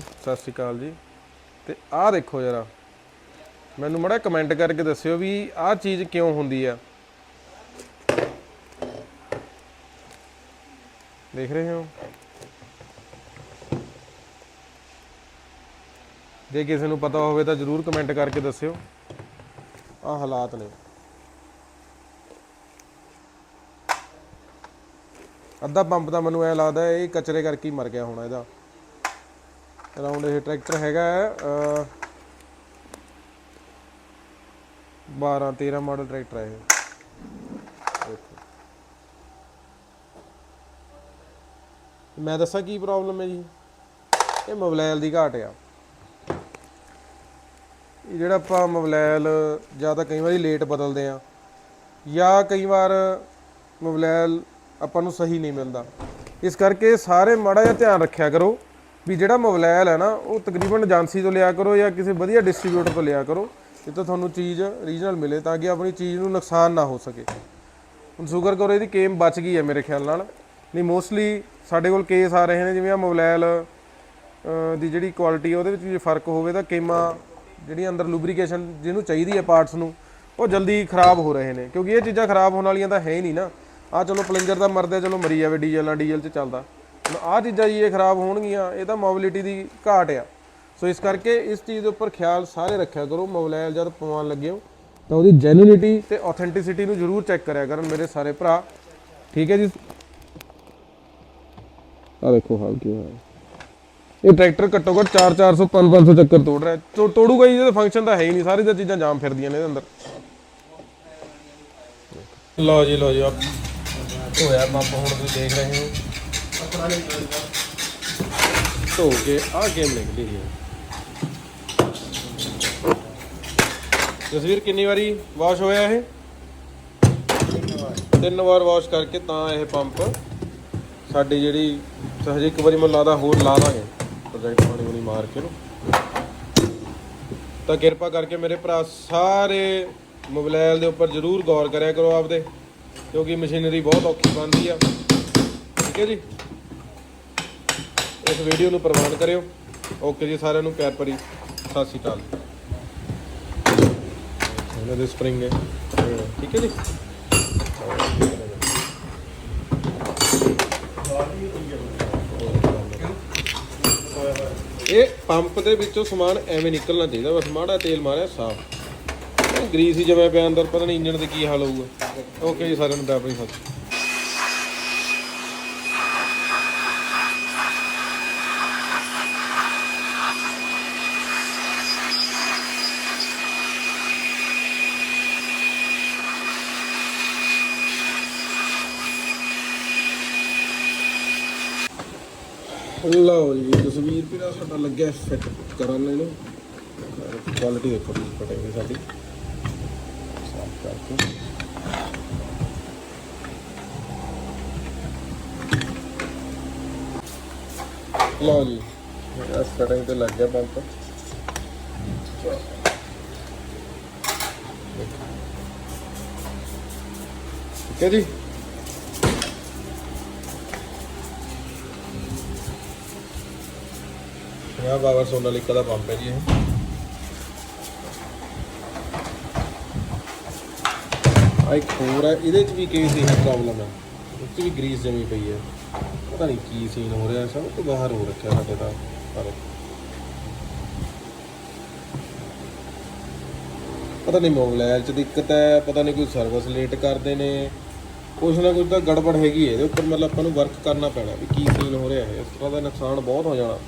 ਸਤਿ ਸ਼੍ਰੀ ਅਕਾਲ ਜੀ। ਤੇ ਆਹ ਦੇਖੋ ਜਰਾ, ਮੈਨੂੰ ਮੜਾ ਕਮੈਂਟ ਕਰਕੇ ਦੱਸਿਓ ਵੀ ਆਹ ਚੀਜ਼ ਕਿਉਂ ਹੁੰਦੀ ਆ। ਦੇਖ ਰਹੇ ਹੋ? ਜੇ ਕਿਸੇ ਨੂੰ ਪਤਾ ਹੋਵੇ ਤਾਂ ਜਰੂਰ ਕਮੈਂਟ ਕਰਕੇ ਦੱਸਿਓ। ਆਹ ਹਾਲਾਤ ਨੇ। ਅੱਧਾ ਪੰਪ ਤਾਂ ਮੈਨੂੰ ਐ ਲੱਗਦਾ ਇਹ ਕਚਰੇ ਕਰਕੇ ਹੀ ਮਰ ਗਿਆ ਹੋਣਾ ਇਹਦਾ। ਅਰਾਊਂਡ ਇਹ ਟਰੈਕਟਰ ਹੈਗਾ ਹੈ, ਅਹ, 12 13 ਮਾਡਲ ਟਰੈਕਟਰ ਹੈ ਇਹ। ਮੈਂ ਦੱਸਾਂ ਕੀ ਪ੍ਰੋਬਲਮ ਹੈ ਜੀ? ਇਹ ਮੋਬਾਈਲ ਦੀ ਘਾਟ ਆ। ਇਹ ਜਿਹੜਾ ਆਪਾਂ ਮੋਬਾਈਲ ਜਾਂ ਤਾਂ ਕਈ ਵਾਰੀ ਲੇਟ ਬਦਲਦੇ ਆ ਜਾਂ ਕਈ ਵਾਰ ਮੋਬਾਈਲ ਆਪਾਂ ਨੂੰ ਸਹੀ ਨਹੀਂ ਮਿਲਦਾ। ਇਸ ਕਰਕੇ ਸਾਰੇ ਮਾੜਾ ਜਿਹਾ ਧਿਆਨ ਰੱਖਿਆ ਕਰੋ। ਵੀ ਜਿਹੜਾ ਮੋਬਾਈਲ ਹੈ ਨਾ, ਉਹ ਤਕਰੀਬਨ ਏਜੰਸੀ ਤੋਂ ਲਿਆ ਕਰੋ ਜਾਂ ਕਿਸੇ ਵਧੀਆ ਡਿਸਟ੍ਰੀਬਿਊਟਰ ਤੋਂ ਲਿਆ ਕਰੋ, ਜਿੱਥੇ ਤੁਹਾਨੂੰ ਚੀਜ਼ ਰੀਜਨਲ ਮਿਲੇ ਤਾਂ ਕਿ ਆਪਣੀ ਚੀਜ਼ ਨੂੰ ਨੁਕਸਾਨ ਨਾ ਹੋ ਸਕੇ। ਹੁਣ ਸ਼ੁਕਰ ਕਰੋ, ਇਹਦੀ ਕੇਮ ਬਚ ਗਈ ਹੈ ਮੇਰੇ ਖਿਆਲ ਨਾਲ। ਨਹੀਂ ਮੋਸਟਲੀ ਸਾਡੇ ਕੋਲ ਕੇਸ ਆ ਰਹੇ ਨੇ, ਜਿਵੇਂ ਆ ਮੋਬਾਈਲ ਦੀ ਜਿਹੜੀ ਕੁਆਲਿਟੀ ਹੈ ਉਹਦੇ ਵਿੱਚ ਵੀ ਫ਼ਰਕ ਹੋਵੇ ਤਾਂ ਕੇਮਾਂ ਜਿਹੜੀ ਅੰਦਰ ਲੂਬਰੀਕੇਸ਼ਨ ਜਿਹਨੂੰ ਚਾਹੀਦੀ ਹੈ ਪਾਰਟਸ ਨੂੰ, ਉਹ ਜਲਦੀ ਖਰਾਬ ਹੋ ਰਹੇ ਨੇ। ਕਿਉਂਕਿ ਇਹ ਚੀਜ਼ਾਂ ਖਰਾਬ ਹੋਣ ਵਾਲੀਆਂ ਤਾਂ ਹੈ ਹੀ ਨਹੀਂ ਨਾ। ਆ ਚਲੋ ਪਲੰਜਰ ਦਾ ਮਰਦਾ ਚਲੋ ਮਰੀ ਜਾਵੇ, ਡੀਜ਼ਲ ਨਾਲ ਡੀਜ਼ਲ 'ਚ ਚੱਲਦਾ। ਹੁਣ ਚੀਜ਼ਾਂ ਜੀ ਇਹ ਖਰਾਬ ਹੋਣਗੀਆਂ, ਇਹ ਤਾਂ ਮੋਬਿਲਿਟੀ ਦੀ ਘਾਟ ਆ। ਸੋ ਇਸ ਕਰਕੇ ਇਸ ਚੀਜ਼ ਦੇ ਉੱਪਰ ਖਿਆਲ ਸਾਰੇ ਰੱਖਿਆ ਕਰੋ, ਮੋਬਾਈਲ ਜਦ ਪਵਾਉਣ ਲੱਗੇ ਹੋ, ਤਾਂ ਉਹਦੀ ਜੈਨੂਇਨਿਟੀ ਤੇ ਆਥੈਂਟਿਸਿਟੀ ਨੂੰ ਜ਼ਰੂਰ ਚੈੱਕ ਕਰਿਆ ਕਰਨ ਮੇਰੇ ਸਾਰੇ ਭਰਾ। ਠੀਕ ਹੈ ਜੀ? ਆ ਦੇਖੋ ਹਾਲ ਕੀ ਹੋਇਆ। ਇਹ ਟਰੈਕਟਰ ਘੱਟੋ ਘੱਟ 4 400 5 500 ਚੱਕਰ ਤੋੜ ਰਿਹਾ ਤੋੜੂਗਾ ਹੀ ਇਹਦਾ ਫੰਕਸ਼ਨ ਤਾਂ ਹੈ ਹੀ ਨਹੀਂ, ਸਾਰੀ ਤਾਂ ਚੀਜ਼ਾਂ ਜਾਮ ਫਿਰਦੀਆਂ ਨੇ ਇਹਦੇ ਅੰਦਰ। ਲਓ ਜੀ ਲਓ ਜੀ ਆ ਹੋਇਆ ਪੰਪ ਹੁਣ ਤੁਸੀਂ ਦੇਖ ਰਹੇ ਹੋ। ਧੋ ਕੇ ਆ ਗੇਮ ਨਿਕਲੀ ਹੈ ਜਸਵੀਰ, ਕਿੰਨੀ ਵਾਰੀ ਵਾਸ਼ ਹੋਇਆ ਇਹ? ਤਿੰਨ ਵਾਰ ਵਾਸ਼ ਕਰਕੇ ਤਾਂ ਇਹ ਪੰਪ ਸਾਡੀ ਜਿਹੜੀ ਸਹਜੇ ਇੱਕ ਵਾਰੀ ਮੈਨੂੰ ਲੱਗਦਾ ਹੋਰ ਲਾ ਦਾਂਗੇ। ਪ੍ਰੋਜੈਕਟ ਪਾਣੀ ਵਾਲੀ ਮਾਰ ਕੇ ਨੂੰ ਤਾਂ ਕਿਰਪਾ ਕਰਕੇ ਮੇਰੇ ਭਰਾ ਸਾਰੇ ਮੋਬਾਈਲ ਦੇ ਉੱਪਰ ਜ਼ਰੂਰ ਗੌਰ ਕਰਿਆ ਕਰੋ ਆਪਦੇ, ਕਿਉਂਕਿ ਮਸ਼ੀਨਰੀ ਬਹੁਤ ਔਖੀ ਬਣਦੀ ਆ। ਠੀਕ ਹੈ ਜੀ? ਇਸ ਵੀਡੀਓ ਨੂੰ ਪ੍ਰਵਾਨ ਕਰਿਓ। ਓਕੇ ਜੀ, ਸਾਰਿਆਂ ਨੂੰ ਪਿਆਰ ਭਰੀ ਸਤਿ ਸ਼੍ਰੀ ਅਕਾਲ। ਇਹਨਾਂ ਦੇ ਸਪਰਿੰਗ ਹੈ ਠੀਕ ਹੈ ਜੀ? ਇਹ ਪੰਪ ਦੇ ਵਿੱਚੋਂ ਸਮਾਨ ਐਵੇਂ ਨਿਕਲਣਾ ਚਾਹੀਦਾ। ਬਸ ਮਾੜਾ ਤੇਲ ਮਾਰਿਆ, ਸਾਫ਼। ਗਰੀਸ ਹੀ ਜਮਿਆ ਪਿਆ ਅੰਦਰ, ਪਤਾ ਨਹੀਂ ਇੰਜਣ ਦੇ ਕੀ ਹਾਲ ਹੋਊਗਾ। ਓਕੇ ਜੀ, ਸਾਰਿਆਂ ਨੂੰ ਪਿਆਰ ਭਰੀ ਸਤਿ ਸ਼੍ਰੀ ਅਕਾਲ। ਲਓ ਜੀ, ਤਸਵੀਰ ਵੀਰਾ ਸਾਡਾ ਲੱਗਿਆ ਫਿੱਟ ਕਰਨ ਇਹਨੂੰ ਕੁਆਲਿਟੀ ਦੇਖੋ ਤੁਸੀਂ ਫਟੇਗੀ ਸਾਡੀ। ਸਾਫ਼ ਕਰਕੇ। ਲਓ ਜੀ ਇਹ ਸਟਰਿੰਗ ਤੇ ਲੱਗ ਗਿਆ ਪੰਪ ਠੀਕ ਹੈ ਜੀ? ਇਹ ਬਾਬਾ ਸੋਨਾਲੀਕਾ ਦਾ ਪੰਪ ਹੈ ਜੀ ਇਹ। ਆ ਇੱਕ ਹੋਰ ਹੈ, ਇਹਦੇ ਚ ਵੀ ਕਈ ਸੀ ਪ੍ਰੋਬਲਮ ਹੈ। ਉਸ ਚ ਵੀ ਗਰੀਸ ਜਮੀ ਪਈ ਹੈ। ਪਤਾ ਨਹੀਂ ਕੀ ਸੀਨ ਹੋ ਰਿਹਾ, ਸਭ ਤੋਂ ਬਾਹਰ ਹੋ ਰੱਖਿਆ ਸਾਡੇ ਦਾ ਪਰ ਪਤਾ ਨਹੀਂ ਮੋਬਾਈਲ ਚ ਦਿੱਕਤ ਹੈ, ਪਤਾ ਨਹੀਂ ਕੋਈ ਸਰਵਿਸ ਲੇਟ ਕਰਦੇ ਨੇ। ਕੁਛ ਨਾ ਕੁਛ ਤਾਂ ਗੜਬੜ ਹੈਗੀ ਹੈ, ਇਹਦੇ ਉੱਪਰ ਮਤਲਬ ਆਪਾਂ ਨੂੰ ਵਰਕ ਕਰਨਾ ਪੈਣਾ ਵੀ ਕੀ ਸੀਨ ਹੋ ਰਿਹਾ ਹੈ। ਇਸ ਤਰ੍ਹਾਂ ਦਾ ਨੁਕਸਾਨ ਬਹੁਤ ਹੋ ਜਾਣਾ।